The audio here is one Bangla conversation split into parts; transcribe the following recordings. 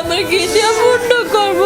আমার কি পূর্ণ করব?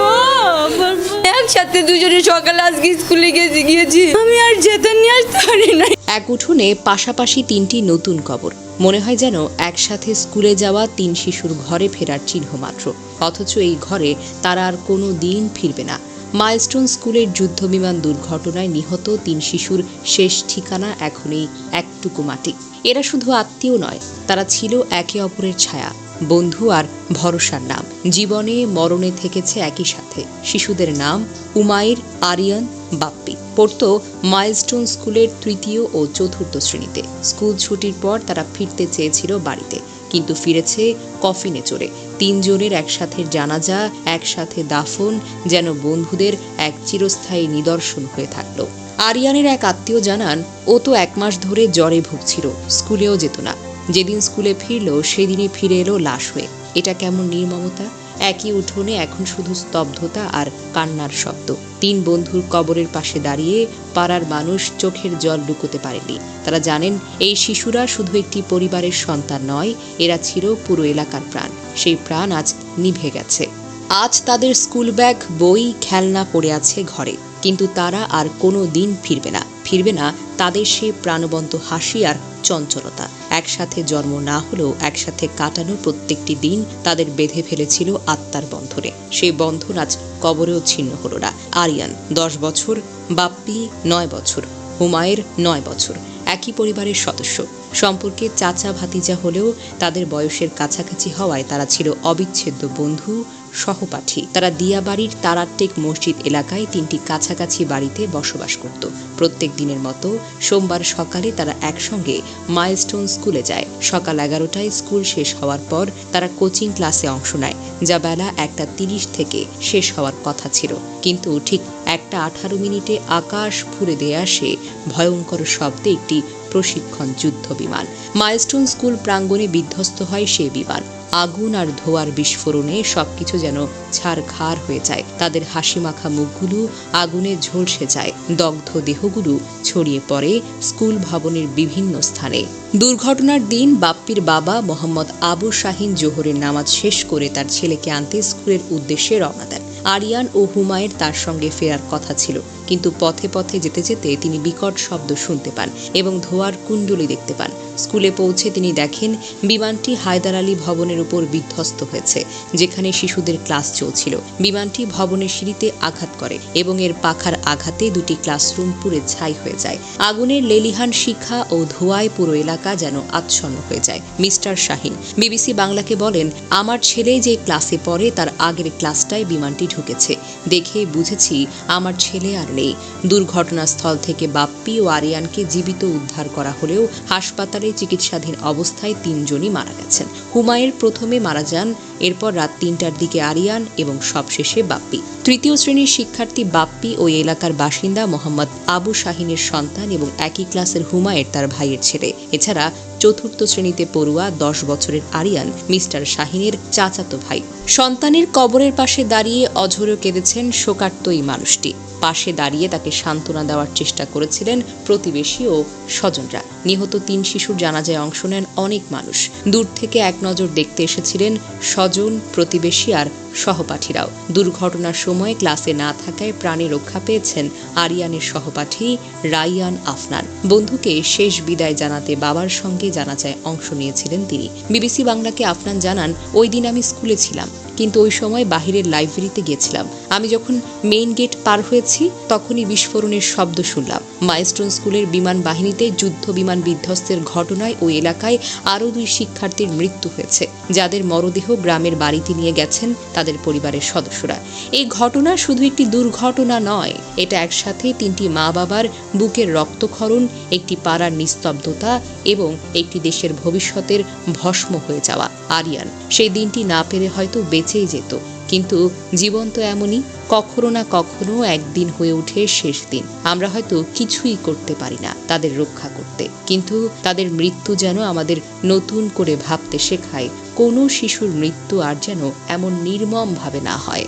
আমার একসাথে দুজনে সকালে আজকে স্কুলে গেছি গিয়েছি। আমি আর যেতে নিয়ে আসতে পারি না এক উঠোনে পাশাপাশি তিনটি নতুন কবর। মনে হয় যেন একসাথে স্কুলে যাওয়া তিন শিশুর ঘরে ফেরার চিহ্ন মাত্র। অথচ এই ঘরে তারা আর কোনো দিন ফিরবে না। মাইলস্টোন স্কুলের যুদ্ধবিমান দুর্ঘটনায় নিহত তিন শিশুর শেষ ঠিকানা এখনই একটুকু মাটি। এরা শুধু আত্মীয় নয়, তারা ছিল একে অপরের ছায়া, বন্ধু আর ভরসার নাম। জীবনে মরণে থেকেছে একই সাথে। শিশুদের নাম উমাইর, আরিয়ান, বাপ্পি। পড়তো মাইলস্টোন স্কুলের তৃতীয় ও চতুর্থ শ্রেণীতে। স্কুল ছুটির পর তারা ফিরতে চেয়েছিল বাড়িতে, কিন্তু ফিরেছে কফিনে চড়ে। তিনজনের একসাথে জানাজা, একসাথে দাফন, যেন বন্ধুদের এক চিরস্থায়ী নিদর্শন হয়ে থাকল। আরিয়ানের এক আত্মীয় জানান, ও তো এক মাস ধরে জ্বরে ভুগছিল, স্কুলেও যেত না। যেদিন স্কুলে ফিরলো, সেদিনই ফিরে এলো লাশ হয়ে। এটা কেমন নির্মমতা? একই উঠোনে এখন শুধু স্তব্ধতা আর কান্নার শব্দ। তিন বন্ধুর কবরের পাশে দাঁড়িয়ে পাড়ার মানুষ চোখের জল লুকোতে পারেনি। তারা জানেন, এই শিশুরা শুধু একটি পরিবারের সন্তান নয়, এরা ছিল পুরো এলাকার প্রাণ। সেই প্রাণ আজ নিভে গেছে। আজ তাদের স্কুল ব্যাগ, বই, খেলনা পড়ে আছে ঘরে। কিন্তু তারা আর কোনো দিন ফিরবে না। ফিরবে না তাদের সে প্রাণবন্ত হাসি আর চঞ্চলতা। একসাথে জন্ম না হলেও একসাথে কাটানো প্রত্যেকটি দিন তাদের বেঁধে ফেলেছিল আত্মার বন্ধনে। সেই বন্ধন আজ কবরেও ছিন্ন হলো না। আরিয়ান, দশ বছর। বাপ্পি, নয় বছর। হুমায়ের, নয় বছর। একই পরিবারের সদস্য। সম্পর্কে চাচা ভাতিজা হলেও তাদের বয়সের কাছাকাছি হওয়ায় তারা ছিল অবিচ্ছেদ্য বন্ধু, সহপাঠী। তারা দিয়াবাড়ির তারাটেক মসজিদ এলাকায় তিনটি কাছাকাছি বাড়িতে বসবাস করত। প্রত্যেক দিনের মতো সোমবার সকালে তারা একসঙ্গে মাইলস্টোন স্কুলে যায়। সকাল এগারোটায় স্কুল শেষ হওয়ার পর তারা কোচিং ক্লাসে অংশ নেয়, যা বেলা একটা তিরিশ থেকে শেষ হওয়ার কথা ছিল। কিন্তু ঠিক একটা আঠারো মিনিটে আকাশ ফুরে দিয়ে আসে। ভয়ঙ্কর শব্দে একটি প্রশিক্ষণ যুদ্ধ বিমান। মাইলস্টোন স্কুল প্রাঙ্গণে বিধ্বস্ত হয় সে বিমান। আগুন আর ধোয়ার বিস্ফোরণে সবকিছু যেন ছারখার হয়ে যায়। তাদের হাসি মাখা মুখগুলো আগুনে ঝলসে যায়। দগ্ধ দেহগুলো ছড়িয়ে পড়ে স্কুল ভবনের বিভিন্ন স্থানে। দুর্ঘটনার দিন বাপ্পির বাবা মোহাম্মদ আবু শাহিন জোহরের নামাজ শেষ করে তার ছেলেকে আনতে স্কুলের উদ্দেশ্যে রওনা দেন। আরিয়ান ও হুমায়ের তার সঙ্গে ফেরার কথা ছিল। কিন্তু পথে পথে যেতে যেতে তিনি বিকট শব্দ শুনতে পান এবং ধোয়ার কুণ্ডলি দেখতে পান। স্কুলে পৌঁছে তিনি দেখেন, বিমানটি হায়দার আলী ভবনের উপর বিধ্বস্ত হয়েছে, যেখানে শিশুদের ক্লাস চলছিল। বিমানটি ভবনের সিঁড়িতে আঘাত করে এবং এর পাখার আঘাতে দুটি ক্লাসরুম পুড়ে ছাই হয়ে যায়। আগুনের লেলিহান শিখা ও ধোঁয়ায় পুরো এলাকা যেন আচ্ছন্ন হয়ে যায়। মিস্টার শাহিন, বিবিসি বাংলাকে বলেন, আমার ছেলে যে ক্লাসে পড়ে, তার আগের ক্লাসটায় বিমানটি ঢুকেছে। দেখে বুঝেছি আমার ছেলে আর নেই। দুর্ঘটনাস্থল থেকে বাপ্পি ও আরিয়ানকে জীবিত উদ্ধার করা হলেও হাসপাতালে চিকিৎসাধীন অবস্থায় তিনজনই মারা গেছেন। হুমায়ের প্রথমে মারা যান এরপর রাত তিনটার দিকে আরিয়ান এবং সবশেষে বাপ্পি। তৃতীয় শ্রেণির শিক্ষার্থী বাপ্পি ওই এলাকার বাসিন্দা মোহাম্মদ আবু শাহিনের সন্তান এবং একই ক্লাসের হুমায়ের তার ভাইয়ের ছেলে। এছাড়া চতুর্থ শ্রেণীতে পড়ুয়া দশ বছরের আরিয়ান মিস্টার শাহিনের চাচাতো ভাই। সন্তানের কবরের পাশে দাঁড়িয়ে অঝরে কেঁদেছেন শোকার্ত এই মানুষটি। পাশে দাঁড়িয়ে তাকে সান্ত্বনা দেওয়ার চেষ্টা করেছিলেন প্রতিবেশী ও স্বজনরা। নিহত তিন শিশুর জানাজায় অংশ নেন অনেক মানুষ। দূর থেকে এক নজর দেখতে এসেছিলেন স্বজন, প্রতিবেশী আর সহপাঠীরাও। দুর্ঘটনার সময় ক্লাসে না থাকায় প্রাণে রক্ষা পেয়েছেন আরিয়ানের সহপাঠী রাইয়ান আফনান। বন্ধুকে শেষ বিদায় জানাতে বাবার সঙ্গে জানাচায় অংশ নিয়েছিলেন তিনি। বিবিসি বাংলাকে আফনান জানান, ওই দিন আমি স্কুলে ছিলাম। কিন্তু ওই সময় বাহিরের লাইব্রেরিতে গিয়েছিলাম। আমি যখন মেইন গেট পার হয়েছি, তখনই বিস্ফোরণের শব্দ শুনলাম। মাইস্টোন স্কুলের বিমান বাহিনীতে যুদ্ধ বিমান বিধ্বস্তের ঘটনায় ওই এলাকায় আরও দুই শিক্ষার্থীর মৃত্যু হয়েছে। যাদের মরদেহ গ্রামের বাড়িতে নিয়ে গেছেন তাদের পরিবারের সদস্যরা। এই ঘটনা শুধু একটি দুর্ঘটনা নয়, এটা একসাথে তিনটি মা বাবার বুকের রক্তক্ষরণ, একটি পাড়ার নিস্তব্ধতা এবং একটি দেশের ভবিষ্যতের ভস্ম হয়ে যাওয়া। আরিয়ান, সেই দিনটি না পেরে হয়তো বেঁচেই যেত। কিন্তু জীবন তো এমনই, কখনো না কখনো একদিন হয়ে ওঠে শেষ দিন। আমরা হয়তো কিছুই করতে পারি না তাদের রক্ষা করতে। কিন্তু তাদের মৃত্যু যেন আমাদের নতুন করে ভাবতে শেখায়, কোনো শিশুর মৃত্যু আর যেন এমন নির্মমভাবে না হয়।